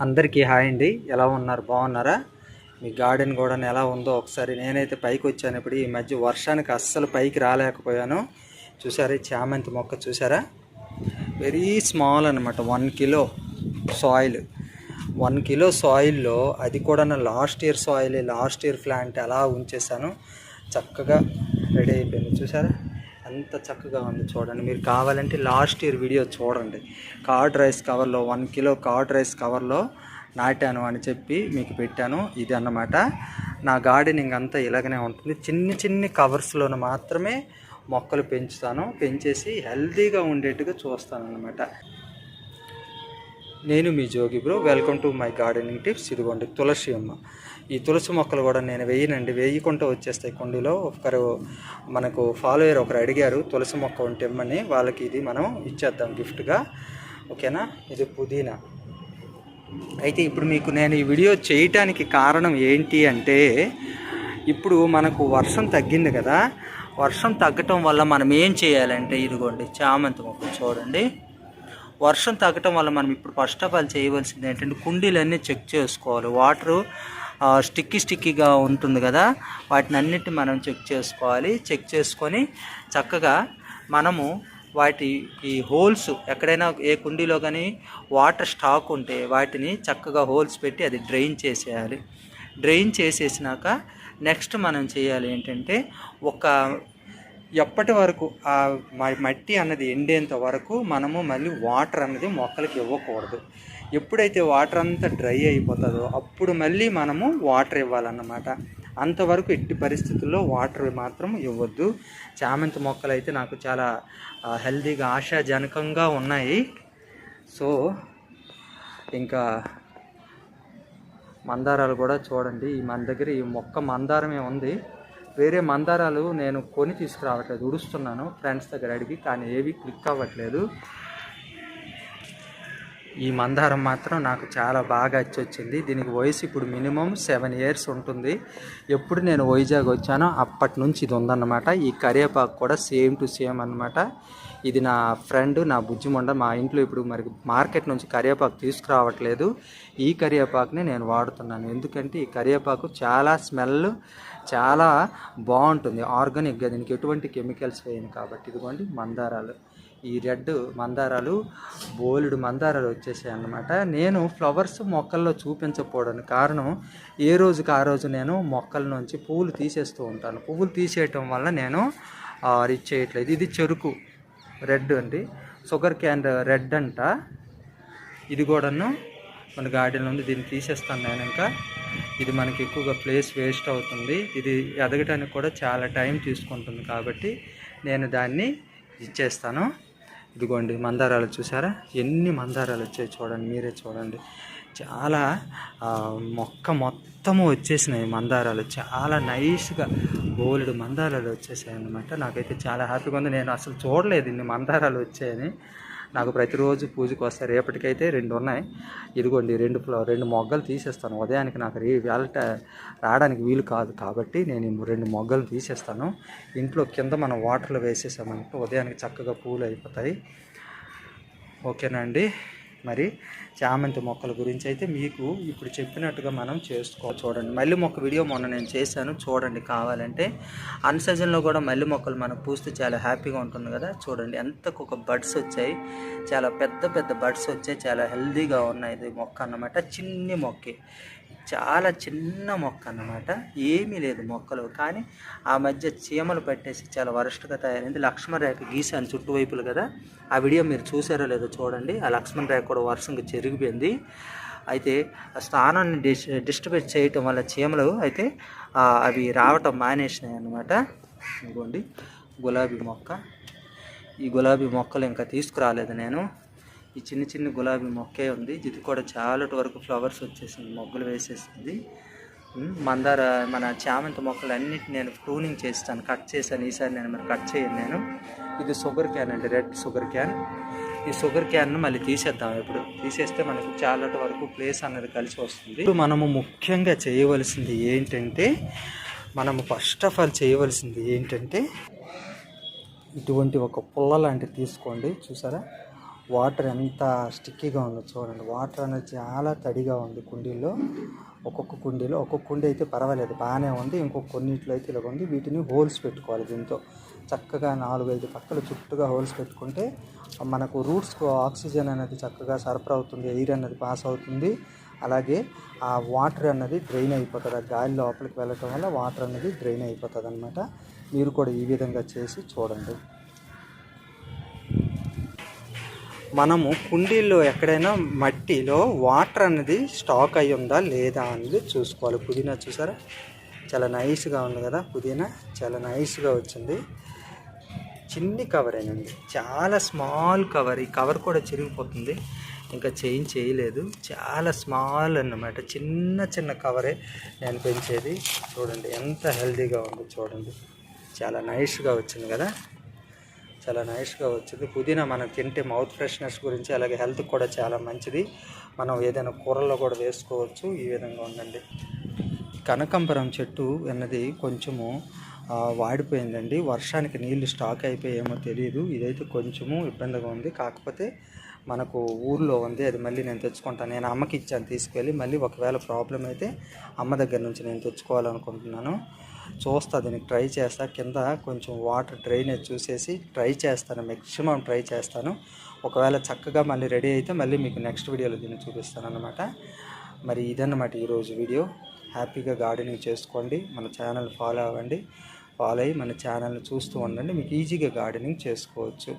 అందరికీ హాయ్ అండి. ఎలా ఉన్నారు? బాగున్నారా? మీ గార్డెన్ కూడా ఎలా ఉందో ఒకసారి నేనైతే పైకి వచ్చాను. ఇప్పుడు ఈ మధ్య వర్షానికి అస్సలు పైకి రాలేకపోయాను. చూసారా చామంతి మొక్క చూసారా? వెరీ స్మాల్ అనమాట one kilo soil one kilo సాయిల్లో అది కూడా నా last year soil last year plant అలా ఉంచేసాను చక్కగా రెడీ అయిపోయింది. చూసారా? అంత చక్కగా ఉంది చూడండి. మీరు కావాలంటే లాస్ట్ ఇయర్ వీడియో చూడండి. కార్డ్ రైస్ కవర్లో వన్ కిలో కార్డ్ రైస్ కవర్లో నాటాను అని చెప్పి మీకు పెట్టాను. ఇది అన్నమాట. నా గార్డెనింగ్ అంతా ఇలాగనే ఉంటుంది. చిన్ని చిన్ని కవర్స్లోను మాత్రమే మొక్కలు పెంచుతాను. పెంచేసి హెల్తీగా ఉండేట్టుగా చూస్తాను అనమాట నేను మీ Jogi bro. Welcome to my gardening tips. ఇదిగోండి తులసి అమ్మ. ఈ తులసి మొక్కలు కూడా నేను వేయనండి. వేయకుండా వచ్చేస్తాయి కుండీలో. ఒకరు మనకు ఫాలోయర్ ఒకరు అడిగారు తులసి మొక్క ఉంటే ఇమ్మని వాళ్ళకి ఇది మనం ఇచ్చేద్దాం గిఫ్ట్గా. ఓకేనా? ఇది పుదీనా. అయితే ఇప్పుడు మీకు నేను ఈ వీడియో చేయటానికి కారణం ఏంటి అంటే ఇప్పుడు మనకు వర్షం తగ్గింది కదా. వర్షం తగ్గటం వల్ల మనం ఏం చేయాలంటే ఇదిగోండి చామంతి మొక్క చూడండి. వర్షం తగ్గటం వల్ల మనం ఇప్పుడు ఫస్ట్ ఆఫ్ ఆల్ చేయవలసింది ఏంటంటే కుండీలన్నీ చెక్ చేసుకోవాలి. వాటరు స్టిక్కీ స్టిక్కీగా ఉంటుంది కదా వాటిని అన్నిటి మనం చెక్ చేసుకోవాలి. చెక్ చేసుకొని చక్కగా మనము వాటి ఈ హోల్స్ ఎక్కడైనా ఏ కుండీలో కానీ వాటర్ స్టాక్ ఉంటే వాటిని చక్కగా హోల్స్ పెట్టి అది డ్రైన్ చేసేయాలి. డ్రైన్ చేసేసినాక నెక్స్ట్ మనం చేయాలి ఏంటంటే ఒక ఎప్పటి వరకు ఆ మ- మట్టి అన్నది ఎండేంత వరకు మనము మళ్ళీ వాటర్ అన్నది మొక్కలకి ఇవ్వకూడదు. ఎప్పుడైతే వాటర్ అంతా డ్రై అయిపోతుందో అప్పుడు మళ్ళీ మనము వాటర్ ఇవ్వాలన్నమాట. అంతవరకు ఎట్టి పరిస్థితుల్లో వాటర్ మాత్రం ఇవ్వద్దు. చామంతి మొక్కలు అయితే నాకు చాలా హెల్దీగా ఆశాజనకంగా ఉన్నాయి. సో ఇంకా మందారాలు కూడా చూడండి. ఈ మన దగ్గర ఈ మొక్క మందారమే ఉంది. వేరే మందారాలు నేను కొని తీసుకురావట్లేదు ఉడుస్తున్నాను. ఫ్రెండ్స్ దగ్గర అడిగి కానీ ఏవి క్లిక్ అవ్వట్లేదు. ఈ మందారం మాత్రం నాకు చాలా బాగా వచ్చి వచ్చింది దీనికి వయసు ఇప్పుడు మినిమం సెవెన్ ఇయర్స్ ఉంటుంది. ఎప్పుడు నేను వైజాగ్ వచ్చానో అప్పటి నుంచి ఇది ఉందన్నమాట. ఈ కరివేపాకు కూడా సేమ్ టు సేమ్ అన్నమాట. ఇది నా ఫ్రెండ్ నా బుజ్జిమండ మా ఇంట్లో ఇప్పుడు మరి మార్కెట్ నుంచి కరివేపాకు తీసుకురావట్లేదు. ఈ కరివేపాకుని నేను వాడుతున్నాను. ఎందుకంటే ఈ కరివేపాకు చాలా స్మెల్ చాలా బాగుంటుంది. ఆర్గానిక్గా దీనికి ఎటువంటి కెమికల్స్ వేయను కాబట్టి ఇదిగోండి మందారాలు. ఈ రెడ్ మందారాలు బోలెడు మందారాలు వచ్చేసాయి అన్నమాట నేను ఫ్లవర్స్ మొక్కల్లో చూపించకపోవడానికి కారణం ఏ రోజుకి ఆ రోజు నేను మొక్కల నుంచి పువ్వులు తీసేస్తూ ఉంటాను. పువ్వులు తీసేయటం వల్ల నేను రిచ్ చేయట్లేదు ఇది చెరుకు రెడ్ అండి. షుగర్ క్యాన్ రెడ్ అంట. ఇది కూడాను మన గార్డెన్ ఉంది దీన్ని తీసేస్తాను నేను ఇంకా. ఇది మనకి ఎక్కువగా ప్లేస్ వేస్ట్ అవుతుంది. ఇది ఎదగటానికి కూడా చాలా టైం తీసుకుంటుంది కాబట్టి నేను దాన్ని ఇచ్చేస్తాను. ఇదిగోండి మందారాలు చూసారా? ఎన్ని మందారాలు వచ్చాయి చూడండి మీరే చూడండి. చాలా మొక్క మొత్తము వచ్చేసినాయి మందారాలు. చాలా నైస్గా బోలెడు మందారాలు వచ్చేసాయి అనమాట నాకైతే చాలా హ్యాపీగా ఉంది. నేను అసలు చూడలేదు ఇన్ని మందారాలు వచ్చాయని. నాకు ప్రతిరోజు పూజకు వస్తాయి రేపటికైతే రెండు ఉన్నాయి. ఇదిగోండి రెండు రెండు మొగ్గలు తీసేస్తాను. ఉదయానికి నాకు రే వేళట రావడానికి వీలు కాదు కాబట్టి నేను రెండు మొగ్గలు తీసేస్తాను. ఇంట్లో కింద మనం వాటర్లో వేసేసామంటే ఉదయానికి చక్కగా పూలు అయిపోతాయి. ఓకేనా అండి? మరి చామంతి మొక్కల గురించి అయితే మీకు ఇప్పుడు చెప్పినట్టుగా మనం చేసుకో చూడండి. మల్లి మొక్క వీడియో మొన్న నేను చేశాను. చూడండి కావాలంటే. అన్ సీజన్లో కూడా మల్లె మొక్కలు మనకు పూస్తే చాలా హ్యాపీగా ఉంటుంది కదా. చూడండి ఎంత ఒక బడ్స్ వచ్చాయి. చాలా పెద్ద పెద్ద బడ్స్ వచ్చాయి. చాలా హెల్దీగా ఉన్నాయి. ఇది మొక్క అన్నమాట. చిన్ని మొక్కే. చాలా చిన్న మొక్క అన్నమాట. ఏమీ లేదు మొక్కలు. కానీ ఆ మధ్య చీమలు పట్టేసి చాలా వరస్ట్గా తయారైంది. లక్ష్మణ రేఖ గీసాను చుట్టువైపులు కదా. ఆ వీడియో మీరు చూసారో లేదో చూడండి. ఆ లక్ష్మణ రేఖ కూడా వర్షంగా చెరిగిపోయింది. అయితే ఆ స్థానాన్ని డిస్ డిస్టర్బెన్స్ చేయటం వల్ల చీమలు అయితే అవి రావటం మానేసినాయి అన్నమాట. ఇదిగోండి. గులాబీ మొక్క. ఈ గులాబీ మొక్కలు ఇంకా తీసుకురాలేదు నేను. ఈ చిన్న చిన్న గులాబీ మొక్కే ఉంది. ఇది కూడా చాలా వరకు ఫ్లవర్స్ వచ్చేసింది మొగ్గలు వేసేసింది. మందార మన చామంతి మొక్కలు అన్నిటి నేను ప్రూనింగ్ చేస్తాను కట్ చేశాను. ఈసారి నేను మరి కట్ చేయను నేను. ఇది షుగర్ క్యాన్ అండి రెడ్ షుగర్ క్యాన్. ఈ షుగర్ క్యాన్ను మళ్ళీ తీసేద్దాం ఇప్పుడు. తీసేస్తే మనకు చాలా వరకు ప్లేస్ అన్నది కలిసి వస్తుంది. ఇప్పుడు మనము ముఖ్యంగా చేయవలసింది ఏంటంటే మనము ఫస్ట్ ఆఫ్ ఆల్ చేయవలసింది ఏంటంటే ఇటువంటి ఒక పుల్ల లాంటిది తీసుకోండి. చూసారా? వాటర్ ఎంత స్టిక్కీగా ఉందో చూడండి. వాటర్ అనేది చాలా తడిగా ఉంది కుండీల్లో. ఒక్కొక్క కుండీలో ఒక్కొక్క కుండీ అయితే పర్వాలేదు బాగానే ఉంది. ఇంకొక కొన్నిట్లో అయితే ఇలా ఉంది. వీటిని హోల్స్ పెట్టుకోవాలి దీంతో. చక్కగా నాలుగు ఐదు పక్కల చుట్టుగా హోల్స్ పెట్టుకుంటే మనకు రూట్స్కు ఆక్సిజన్ అనేది చక్కగా సరఫరా అవుతుంది ఎయిర్ అనేది పాస్ అవుతుంది. అలాగే ఆ వాటర్ అన్నది డ్రైన్ అయిపోతుంది. ఆ గాలి లోపలికి వెళ్ళటం వల్ల వాటర్ అనేది డ్రైన్ అయిపోతుంది అనమాట మీరు కూడా ఈ విధంగా చేసి చూడండి. మనము కుండీల్లో ఎక్కడైనా మట్టిలో వాటర్ అనేది స్టాక్ అయి ఉందా లేదా అనేది చూసుకోవాలి. పుదీనా చూసారా? చాలా నైస్గా ఉంది కదా పుదీనా. చాలా నైస్గా వచ్చింది. చిన్ని కవర్ అయినండి చాలా స్మాల్ కవర్. ఈ కవర్ కూడా చిరిగిపోతుంది. ఇంకా చేంజ్ చేయలేదు. చాలా స్మాల్ అన్నమాట. చిన్న చిన్న కవరే నేను పెంచేది. చూడండి ఎంత హెల్దీగా ఉంది చూడండి. చాలా నైస్గా వచ్చింది కదా. చాలా నైస్గా వచ్చింది. పుదీనా మనం తింటే మౌత్ ఫ్రెష్నెస్ గురించి అలాగే హెల్త్ కూడా చాలా మంచిది. మనం ఏదైనా కూరల్లో కూడా వేసుకోవచ్చు. ఈ విధంగా ఉందండి. కనకంబరం చెట్టు అన్నది కొంచెము వాడిపోయిందండి. వర్షానికి నీళ్ళు స్టాక్ అయిపోయేమో తెలియదు ఇదైతే కొంచెము ఇబ్బందిగా ఉంది. కాకపోతే మనకు ఊర్లో ఉంది అది మళ్ళీ నేను తెచ్చుకుంటాను నేను అమ్మకి ఇచ్చాను తీసుకెళ్ళి మళ్ళీ ఒకవేళ ప్రాబ్లం అయితే అమ్మ దగ్గర నుంచి నేను తెచ్చుకోవాలనుకుంటున్నాను. చూస్తా దీనికి ట్రై చేస్తా. కింద కొంచెం వాటర్ డ్రైనేజ్ చూసేసి ట్రై చేస్తాను మ్యాక్సిమం ట్రై చేస్తాను. ఒకవేళ చక్కగా మళ్ళీ రెడీ అయితే మళ్ళీ మీకు నెక్స్ట్ వీడియోలో దీన్ని చూపిస్తాను అనమాట మరి ఇదన్నమాట ఈరోజు వీడియో హ్యాపీగా గార్డెనింగ్ చేసుకోండి. మన ఛానల్ ఫాలో అవ్వండి. ఫాలో అయ్యి మన ఛానల్ని చూస్తూ ఉండండి. మీకు ఈజీగా గార్డెనింగ్ చేసుకోవచ్చు.